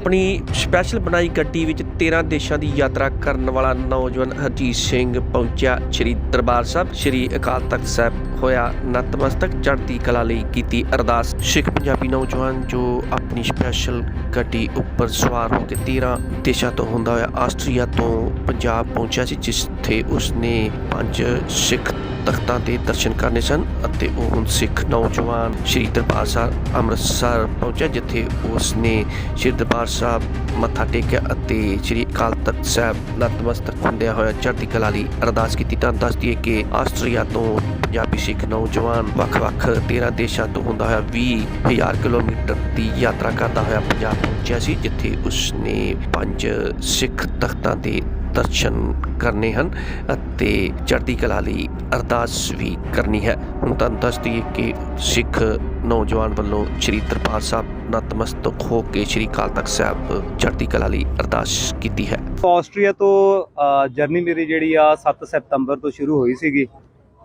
ਆਪਣੀ ਸਪੈਸ਼ਲ ਬਣਾਈ ਗੱਡੀ ਵਿੱਚ 13 ਦੇਸ਼ਾਂ ਦੀ ਯਾਤਰਾ ਕਰਨ ਵਾਲਾ ਨੌਜਵਾਨ ਹਰਜੀਤ ਸਿੰਘ ਪਹੁੰਚਿਆ। ਸ੍ਰੀ ਦਰਬਾਰ ਸਾਹਿਬ, ਸ੍ਰੀ ਅਕਾਲ ਤਖਤ ਸਾਹਿਬ ਹੋਇਆ ਨਤਮਸਤਕ ਚੜ੍ਹਦੀ ਕਲਾ ਲਈ ਕੀਤੀ ਅਰਦਾਸ। ਸਿੱਖ ਪੰਜਾਬੀ ਨੌਜਵਾਨ ਜੋ ਆਪਣੀ ਸਪੈਸ਼ਲ ਗੱਡੀ ਉੱਪਰ ਸਵਾਰ ਹੋ ਕੇ 13 ਦੇਸ਼ਾਂ ਤੋਂ ਹੁੰਦਾ ਹੋਇਆ, ਆਸਟਰੀਆ ਤੋਂ ਪੰਜਾਬ ਪਹੁੰਚਿਆ ਸੀ, ਜਿੱਥੇ ਉਸਨੇ ਪੰਜ ਸਿੱਖ ਤਖਤਾਂ ਦੇ ਦਰਸ਼ਨ ਕਰਨੇ ਸਨ ਅਤੇ ਉਹ ਹੁਣ ਸਿੱਖ ਨੌਜਵਾਨ ਸ੍ਰੀ ਦਰਬਾਰ ਸਾਹਿਬ ਅੰਮ੍ਰਿਤਸਰ ਪਹੁੰਚਿਆ, ਜਿੱਥੇ ਉਸ ਨੇ ਸ੍ਰੀ ਦਰਬਾਰ ਸਾਹਿਬ ਮੱਥਾ ਟੇਕਿਆ ਅਤੇ ਸ੍ਰੀ ਅਕਾਲ ਤਖਤ ਸਾਹਿਬ ਨਤਮਸਤਕ ਹੁੰਦਿਆਂ ਹੋਇਆ ਚੜ੍ਹਦੀ ਕਲਾ ਲਈ ਅਰਦਾਸ ਕੀਤੀ। ਤਾਂ ਦੱਸਦੀ ਦਈਏ ਕਿ ਆਸਟਰੀਆ ਤੋਂ ਪੰਜਾਬੀ ਸਿੱਖ ਨੌਜਵਾਨ ਵੱਖ-ਵੱਖ 13 ਦੇਸ਼ਾਂ ਤੋਂ ਹੁੰਦਾ ਹੋਇਆ 20000 ਕਿਲੋਮੀਟਰ ਦੀ ਯਾਤਰਾ ਕਰਦਾ ਹੋਇਆ ਪੰਜਾਬ ਪਹੁੰਚਿਆ ਸੀ, ਜਿੱਥੇ ਉਸ ਨੇ ਪੰਜ ਸਿੱਖ ਤਖਤਾਂ ਦੇ ਦਰਸ਼ਨ ਕਰਨੇ ਹਨ ਅਤੇ ਚੜ੍ਹਦੀ ਕਲਾ ਲਈ ਅਰਦਾਸ ਵੀ ਕਰਨੀ ਹੈ। ਹੁਣ ਤੁਹਾਨੂੰ ਦੱਸ ਦਈਏ ਕਿ ਸਿੱਖ ਨੌਜਵਾਨ ਵੱਲੋਂ ਸ੍ਰੀ ਦਰਬਾਰ ਸਾਹਿਬ ਨਤਮਸਤਕ ਹੋ ਕੇ ਸ੍ਰੀ ਅਕਾਲ ਤਖਤ ਸਾਹਿਬ ਚੜ੍ਹਦੀ ਕਲਾ ਲਈ ਅਰਦਾਸ ਕੀਤੀ ਹੈ। ਆਸਟਰੀਆ ਤੋਂ ਜਰਨੀ ਮੇਰੀ ਜਿਹੜੀ ਆ 7 ਸਤੰਬਰ ਤੋਂ ਸ਼ੁਰੂ ਹੋਈ ਸੀਗੀ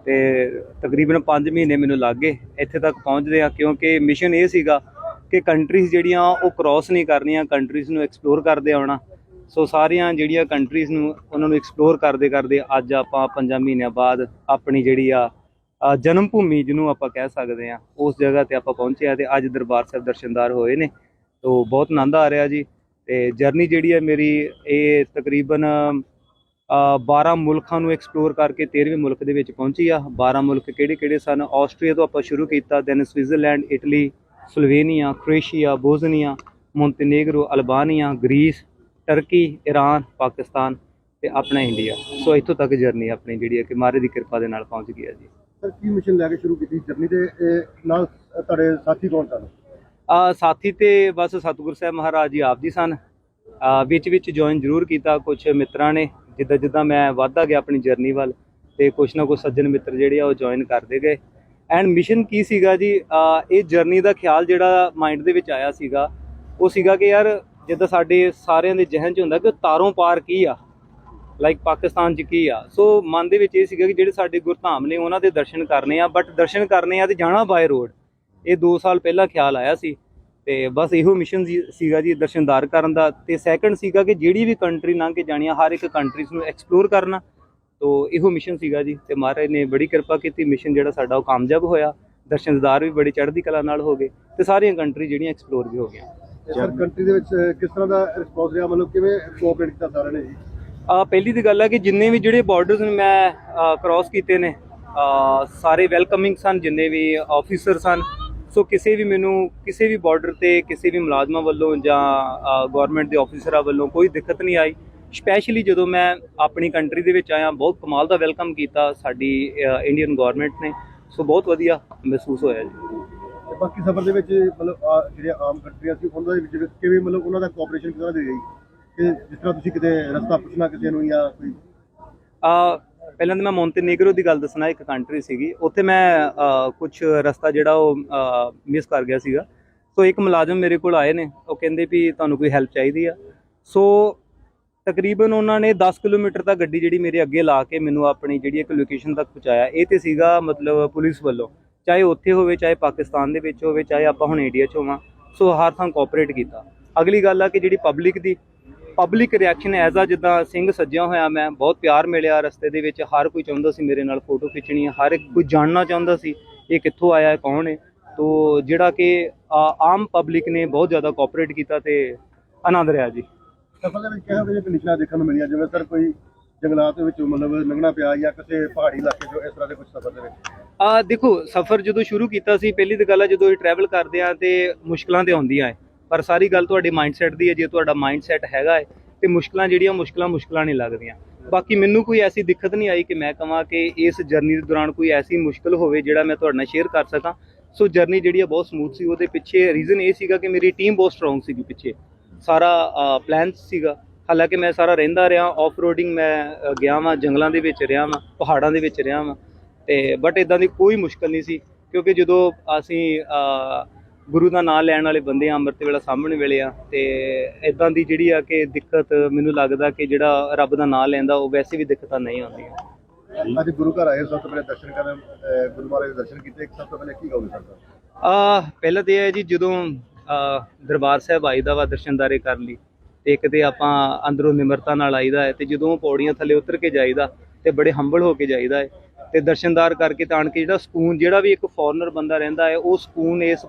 ਤੇ ਤਕਰੀਬਨ 5 ਮਹੀਨੇ ਮੈਨੂੰ ਲੱਗ ਗਏ ਇੱਥੇ ਤੱਕ ਪਹੁੰਚਦੇ ਆ ਕਿਉਂਕਿ ਮਿਸ਼ਨ ਇਹ ਸੀਗਾ ਕਿ ਕੰਟਰੀਜ਼ ਜਿਹੜੀਆਂ ਉਹ ਕ੍ਰਾਸ ਨਹੀਂ ਕਰਨੀਆਂ ਕੰਟਰੀਜ਼ ਨੂੰ ਐਕਸਪਲੋਰ ਕਰਦੇ ਆਉਣਾ। ਸੋ ਸਾਰੀਆਂ ਜਿਹੜੀਆਂ ਕੰਟਰੀਜ਼ ਨੂੰ ਉਹਨਾਂ ਨੂੰ ਐਕਸਪਲੋਰ ਕਰਦੇ ਕਰਦੇ ਅੱਜ ਆਪਾਂ 5 ਮਹੀਨਿਆਂ ਬਾਅਦ ਆਪਣੀ ਜਿਹੜੀ ਆ ਅ, ਜਨਮ ਭੂਮੀ ਜਿਹਨੂੰ ਆਪਾਂ ਕਹਿ ਸਕਦੇ ਆ ਉਸ ਜਗ੍ਹਾ ਤੇ ਆਪਾਂ ਪਹੁੰਚੇ ਆ ਤੇ ਅੱਜ ਦਰਬਾਰ ਸਾਹਿਬ ਦਰਸ਼ਨਦਾਰ ਹੋਏ ਨੇ। ਤੋ ਬਹੁਤ ਆਨੰਦ ਆ ਰਿਹਾ ਜੀ ਤੇ ਜਰਨੀ ਜਿਹੜੀ ਹੈ ਮੇਰੀ ਇਹ ਤਕਰੀਬਨ ਅ, 12 ਮੁਲਕਾਂ ਨੂੰ ਐਕਸਪਲੋਰ ਕਰਕੇ 13ਵੇਂ ਮੁਲਕ ਦੇ ਵਿੱਚ ਪਹੁੰਚੀ ਆ। 12 ਮੁਲਕ ਕਿਹੜੇ ਕਿਹੜੇ ਸਨ? ਆਸਟਰੀਆ ਤੋਂ ਆਪਾਂ ਸ਼ੁਰੂ ਕੀਤਾ then Switzerland Italy Slovenia Croatia Bosnia Montenegro Albania Greece Turkey Iran Pakistan ਤੇ ਆਪਣਾ ਇੰਡੀਆ ਸੋ ਇੱਥੋਂ ਤੱਕ ਜਰਨੀ ਆਪਣੀ ਜਿਹੜੀ ਹੈ ਕਿ ਮਾਰੇ ਦੀ ਕਿਰਪਾ ਦੇ ਨਾਲ ਪਹੁੰਚ ਗਈ ਹੈ ਜੀ। ਸਰ ਕੀ ਮਿਸ਼ਨ ਲੈ ਕੇ ਸ਼ੁਰੂ ਕੀਤੀ ਜਰਨੀ ਤੇ? ਇਹ ਨਾਲ ਤੁਹਾਡੇ ਸਾਥੀ ਕੌਣ ਸਨ? ਆ ਸਾਥੀ ਤੇ ਬਸ ਸਤਿਗੁਰ ਸਾਹਿਬ ਮਹਾਰਾਜ ਜੀ ਆਪ ਜੀ ਸਨ। ਆ ਵਿੱਚ ਵਿੱਚ ਜੁਆਇਨ ਜ਼ਰੂਰ ਕੀਤਾ ਕੁਝ ਮਿੱਤਰਾਂ ਨੇ ਜਿੱਦਾਂ ਜਿੱਦਾਂ ਮੈਂ ਵਧਦਾ ਗਿਆ ਆਪਣੀ ਜਰਨੀ ਵੱਲ ਤੇ ਕੁਛ ਨਾ ਕੁਛ ਸੱਜਣ ਮਿੱਤਰ ਜਿਹੜੇ ਆ ਉਹ ਜੁਆਇਨ ਕਰਦੇ ਗਏ। ਐਂਡ ਮਿਸ਼ਨ ਕੀ ਸੀਗਾ ਜੀ? ਇਹ ਜਰਨੀ ਦਾ ਖਿਆਲ ਜਿਹੜਾ ਮਾਈਂਡ ਦੇ ਵਿੱਚ ਆਇਆ ਸੀਗਾ ਉਹ ਸੀਗਾ ਕਿ ਯਾਰ ਜਿੱਦਾਂ ਸਾਡੇ ਸਾਰਿਆਂ ਦੇ ਜ਼ਿਹਨ 'ਚ ਹੁੰਦਾ ਕਿ ਤਾਰੋਂ ਪਾਰ ਕੀ ਆ? ਲਾਈਕ ਪਾਕਿਸਤਾਨ 'ਚ ਕੀ ਆ? ਸੋ ਮਨ ਦੇ ਵਿੱਚ ਇਹ ਸੀਗਾ ਕਿ ਜਿਹੜੇ ਸਾਡੇ ਗੁਰਧਾਮ ਨੇ, ਉਹਨਾਂ ਦੇ ਦਰਸ਼ਨ ਕਰਨੇ ਆ ਬਟ ਦਰਸ਼ਨ ਕਰਨੇ ਆ ਤੇ ਜਾਣਾ ਬਾਏ ਰੋਡ ਇਹ 2 ਸਾਲ ਪਹਿਲਾਂ ਖਿਆਲ ਆਇਆ ਸੀ ਤੇ ਬਸ ਇਹੋ ਮਿਸ਼ਨ ਸੀਗਾ ਜੀ ਦਰਸ਼ਨਦਾਰ ਕਰਨ ਦਾ। ਤੇ ਸੈਕੰਡ ਸੀਗਾ ਕਿ ਜਿਹੜੀ ਵੀ ਕੰਟਰੀ ਲੰਘ ਕੇ ਜਾਣੀ ਆ, ਹਰ ਇੱਕ ਕੰਟਰੀਜ਼ ਨੂੰ ਐਕਸਪਲੋਰ ਕਰਨਾ। ਤੋ ਇਹੋ ਮਿਸ਼ਨ ਸੀਗਾ ਜੀ ਤੇ ਮਹਾਰਾਜ ਨੇ ਬੜੀ ਕਿਰਪਾ ਕੀਤੀ। ਮਿਸ਼ਨ ਜਿਹੜਾ ਸਾਡਾ ਉਹ ਕਾਮਯਾਬ ਹੋਇਆ। ਦਰਸ਼ਨਦਾਰ ਵੀ ਬੜੀ ਚੜ੍ਹਦੀ ਕਲਾ ਨਾਲ ਹੋ ਗਏ ਤੇ ਸਾਰੀਆਂ ਕੰਟਰੀ ਜਿਹੜੀਆਂ ਐਕਸਪਲੋਰ ਵੀ ਹੋ ਗਈਆਂ। ਸਰ ਕੰਟਰੀ ਦੇ ਵਿੱਚ ਕਿਸ ਤਰ੍ਹਾਂ ਦਾ ਰਿਸਪੌਂਸ ਰਿਹਾ? ਮਤਲਬ ਕਿਵੇਂ ਕੋਆਪਰੇਟ ਕੀਤਾ ਸਾਰਿਆਂ ਨੇ? ਜੀ ਆ ਪਹਿਲੀ ਦੀ ਗੱਲ ਹੈ ਕਿ ਜਿੰਨੇ ਵੀ ਜਿਹੜੇ ਬਾਰਡਰਸ ਮੈਂ ਕ੍ਰਾਸ ਕੀਤੇ ਨੇ ਸਾਰੇ ਵੈਲਕਮਿੰਗ ਸਨ ਜਿੰਨੇ ਵੀ ਆਫੀਸਰ ਸਨ। ਸੋ ਕਿਸੇ ਵੀ ਮੈਨੂੰ ਕਿਸੇ ਵੀ ਬਾਰਡਰ ਤੇ ਕਿਸੇ ਵੀ ਮੁਲਾਜ਼ਮਾਂ ਵੱਲੋਂ ਜਾਂ ਗਵਰਨਮੈਂਟ ਦੇ ਆਫੀਸਰਾਂ ਵੱਲੋਂ ਕੋਈ ਦਿੱਕਤ ਨਹੀਂ ਆਈ। ਸਪੈਸ਼ਲੀ ਜਦੋਂ ਮੈਂ ਆਪਣੀ ਕੰਟਰੀ ਦੇ ਵਿੱਚ ਆਇਆ ਬਹੁਤ ਕਮਾਲ ਦਾ ਵੈਲਕਮ ਕੀਤਾ ਸਾਡੀ ਇੰਡੀਅਨ ਗਵਰਨਮੈਂਟ ਨੇ। ਸੋ ਬਹੁਤ ਵਧੀਆ ਮਹਿਸੂਸ ਹੋਇਆ ਜੀ। ਤੇ ਬਾਕੀ ਸਫ਼ਰ ਦੇ ਵਿੱਚ ਮਤਲਬ ਆਹ ਜਿਹੜੇ ਆਮ ਕੰਟਰੀਆਂ ਸੀ ਉਹਨਾਂ ਦੇ ਵਿੱਚ ਕਿਵੇਂ ਮਤਲਬ ਉਹਨਾਂ ਦਾ ਕੋਆਪਰੇਸ਼ਨ ਕਿਸ ਤਰ੍ਹਾਂ ਰਹੀ? ਕਿ ਜਿਸ ਤਰ੍ਹਾਂ ਤੁਸੀਂ ਕਿਤੇ ਰਸਤਾ ਪੁੱਛਣਾ ਕਿਸੇ ਨੂੰ ਜਾਂ ਕੋਈ ਆ, ਪਹਿਲਾਂ ਤਾਂ ਮੈਂ ਮੌਂਟੇਨੇਗਰੋ ਦੀ ਗੱਲ ਦੱਸਣਾ, ਇੱਕ ਕੰਟਰੀ ਸੀਗੀ। ਉੱਥੇ ਮੈਂ ਕੁਝ ਰਸਤਾ ਜਿਹੜਾ ਉਹ ਮਿਸ ਕਰ ਗਿਆ ਸੀਗਾ। ਸੋ ਇੱਕ ਮੁਲਾਜ਼ਮ ਮੇਰੇ ਕੋਲ ਆਏ ਨੇ। ਉਹ ਕਹਿੰਦੇ ਵੀ ਤੁਹਾਨੂੰ ਕੋਈ ਹੈਲਪ ਚਾਹੀਦੀ ਆ। ਸੋ ਤਕਰੀਬਨ ਉਹਨਾਂ ਨੇ 10 ਕਿਲੋਮੀਟਰ ਤੱਕ ਗੱਡੀ ਜਿਹੜੀ ਮੇਰੇ ਅੱਗੇ ਲਾ ਕੇ ਮੈਨੂੰ ਆਪਣੀ ਜਿਹੜੀ ਇੱਕ ਲੋਕੇਸ਼ਨ ਤੱਕ ਪਹੁੰਚਾਇਆ। ਇਹ ਤੇ ਸੀਗਾ ਮਤਲਬ ਪੁਲਿਸ ਵੱਲੋਂ। ਚਾਹੇ ਉੱਥੇ ਹੋਵੇ, ਚਾਹੇ ਪਾਕਿਸਤਾਨ ਦੇ ਵਿੱਚ ਹੋਵੇ, ਚਾਹੇ ਆਪਾਂ ਹੁਣ ਇੰਡੀਆ 'ਚ ਹੋਵਾਂ। ਸੋ ਹਰ ਥਾਂ ਕੋਆਪਰੇਟ ਕੀਤਾ। ਅਗਲੀ ਗੱਲ ਆ ਕਿ ਜਿਹੜੀ ਪਬਲਿਕ ਦੀ ਪਬਲਿਕ ਰਿਐਕਸ਼ਨ ਐਜ਼ ਆ, ਜਿੱਦਾਂ ਸਿੰਘ ਸੱਜਿਆ ਹੋਇਆ ਮੈਂ, ਬਹੁਤ ਪਿਆਰ ਮਿਲਿਆ ਰਸਤੇ ਦੇ ਵਿੱਚ। ਹਰ ਕੋਈ ਚਾਹੁੰਦਾ ਸੀ ਮੇਰੇ ਨਾਲ ਫੋਟੋ ਖਿੱਚਣੀ ਹਰ ਇੱਕ ਕੋਈ ਜਾਣਨਾ ਚਾਹੁੰਦਾ ਸੀ, ਇਹ ਕਿੱਥੋਂ ਆਇਆ ਹੈ ਕੌਣ ਹੈ? ਤੋ ਜਿਹੜਾ ਕਿ ਆਮ ਪਬਲਿਕ ਨੇ ਬਹੁਤ ਜ਼ਿਆਦਾ ਕੋਆਪਰੇਟ ਕੀਤਾ ਤੇ ਆਨੰਦ ਰਿਹਾ ਜੀ। ਸਫ਼ਰ ਦੇ ਵਿੱਚ ਕਿਹੋ ਜਿਹੇ ਕੰਡੀਸ਼ਨਾਂ ਦੇਖਣ ਨੂੰ ਮਿਲੀਆਂ? ਜਿਵੇਂ ਸਰ ਕੋਈ ਜੰਗਲਾਤ ਦੇ ਵਿੱਚੋਂ ਮਤਲਬ ਲੰਘਣਾ ਪਿਆ ਜਾਂ ਕਿਸੇ ਪਹਾੜੀ ਇਲਾਕੇ 'ਚੋਂ ਇਸ ਤਰ੍ਹਾਂ ਦੇ ਕੁਝ ਸਫ਼ਰ ਦੇ ਵਿੱਚ? ਆ ਦੇਖੋ, ਸਫ਼ਰ ਜਦੋਂ ਸ਼ੁਰੂ ਕੀਤਾ ਸੀ, ਪਹਿਲੀ ਤਾਂ ਗੱਲ ਆ ਜਦੋਂ ਇਹ ਟਰੈਵਲ ਕਰਦੇ ਆ ਤੇ ਮੁਸ਼ਕਲਾਂ ਤੇ ਆਉਂਦੀਆਂ ਹੈ ਪਰ ਸਾਰੀ ਗੱਲ ਤੁਹਾਡੇ ਮਾਈਂਡਸੈਟ ਦੀ ਹੈ ਜੇ ਤੁਹਾਡਾ ਮਾਈਂਡਸੈਟ ਹੈਗਾ ਹੈ ਤੇ ਮੁਸ਼ਕਲਾਂ ਜਿਹੜੀਆਂ ਮੁਸ਼ਕਲਾਂ ਮੁਸ਼ਕਲਾਂ ਨਹੀਂ ਲੱਗਦੀਆਂ। ਬਾਕੀ ਮੈਨੂੰ ਕੋਈ ਐਸੀ ਦਿੱਕਤ ਨਹੀਂ ਆਈ ਕਿ ਮੈਂ ਕਹਾਂ ਕਿ ਇਸ ਜਰਨੀ ਦੇ ਦੌਰਾਨ ਕੋਈ ਐਸੀ ਮੁਸ਼ਕਲ ਹੋਵੇ ਜਿਹੜਾ ਮੈਂ ਤੁਹਾਡੇ ਨਾਲ ਸ਼ੇਅਰ ਕਰ ਸਕਾਂ। ਸੋ ਜਰਨੀ ਜਿਹੜੀ ਆ ਬਹੁਤ ਸਮੂਥ ਸੀ, ਉਹਦੇ ਪਿੱਛੇ ਰੀਜ਼ਨ ਇਹ ਸੀਗਾ ਕਿ ਮੇਰੀ ਟੀਮ ਬਹੁਤ ਸਟਰੋਂਗ ਸੀਗੀ ਪਿੱਛੇ। ਸਾਰਾ ਪਲਾਨ ਸੀਗਾ। ਹਾਲਾਂਕਿ ਮੈਂ ਸਾਰਾ ਰਹਿੰਦਾ ਰਿਹਾ ਆਫ ਰੋਡਿੰਗ ਮੈਂ ਗਿਆ ਵਾਂ ਜੰਗਲਾਂ ਦੇ ਵਿੱਚ ਰਿਹਾ ਵਾਂ ਪਹਾੜਾਂ ਦੇ ਵਿੱਚ ਰਿਹਾ ਵਾਂ। ਤੇ ਬਟ ਇਦਾਂ ਦੀ ਕੋਈ ਮੁਸ਼ਕਲ ਨਹੀਂ ਸੀ ਕਿਉਂਕਿ ਜਦੋਂ ਅਸੀਂ ਗੁਰੂ ਦਾ ਨਾਮ ਲੈਣ ਵਾਲੇ ਬੰਦੇ ਆ ਅੰਮ੍ਰਿਤ ਵੇਲਾ ਸਾਹਮਣੇ ਵੇਲੇ ਆ ਤੇ ਇਦਾਂ ਦੀ ਜਿਹੜੀ ਆ ਕਿ ਦਿੱਕਤ ਮੈਨੂੰ ਲੱਗਦਾ ਕਿ ਜਿਹੜਾ ਰੱਬ ਦਾ ਨਾਮ ਲੈਂਦਾ ਉਹ ਵੈਸੇ ਵੀ ਦਿੱਕਤਾਂ ਨਹੀਂ ਆਉਂਦੀਆਂ। ਅੱਜ ਗੁਰੂ ਘਰ ਆਏ ਸਭ ਤੋਂ ਪਹਿਲੇ ਦਰਸ਼ਨ ਕਰਨ ਗੁਰੂ ਮਹਾਰਾਜ ਦੇ ਦਰਸ਼ਨ ਕੀਤੇ ਸਭ ਤੋਂ ਪਹਿਲੇ ਕੀ ਕਹੋਗੇ ਸਰ? ਆ ਪਹਿਲਾਂ ਤੇ ਇਹ ਹੈ ਜੀ ਜਦੋਂ ਦਰਬਾਰ ਸਾਹਿਬ ਆਈਦਾ ਵਾ ਦਰਸ਼ਨਦਾਰੇ ਕਰਨ ਲਈ ਤੇ ਕਿਤੇ ਆਪਾਂ ਅੰਦਰੋਂ ਨਿਮਰਤਾ ਨਾਲ ਆਈਦਾ ਹੈ ਤੇ ਜਦੋਂ ਪੌੜੀਆਂ ਥੱਲੇ ਉਤਰ ਕੇ ਜਾਈਦਾ ਤੇ ਬੜੇ ਹੰਬਲ ਹੋ ਕੇ ਜਾਈਦਾ ਹੈ ਤੇ ਦਰਸ਼ਨਦਾਰ ਕਰਕੇ ਤਾਂ ਆਣ ਕੇ ਜਿਹੜਾ ਸਕੂਨ, ਜਿਹੜਾ ਵੀ ਇੱਕ ਫੋਰਨਰ ਬੰਦਾ ਰਹਿੰਦਾ ਹੈ, ਉਹ ਸਕੂਨ ਇਸ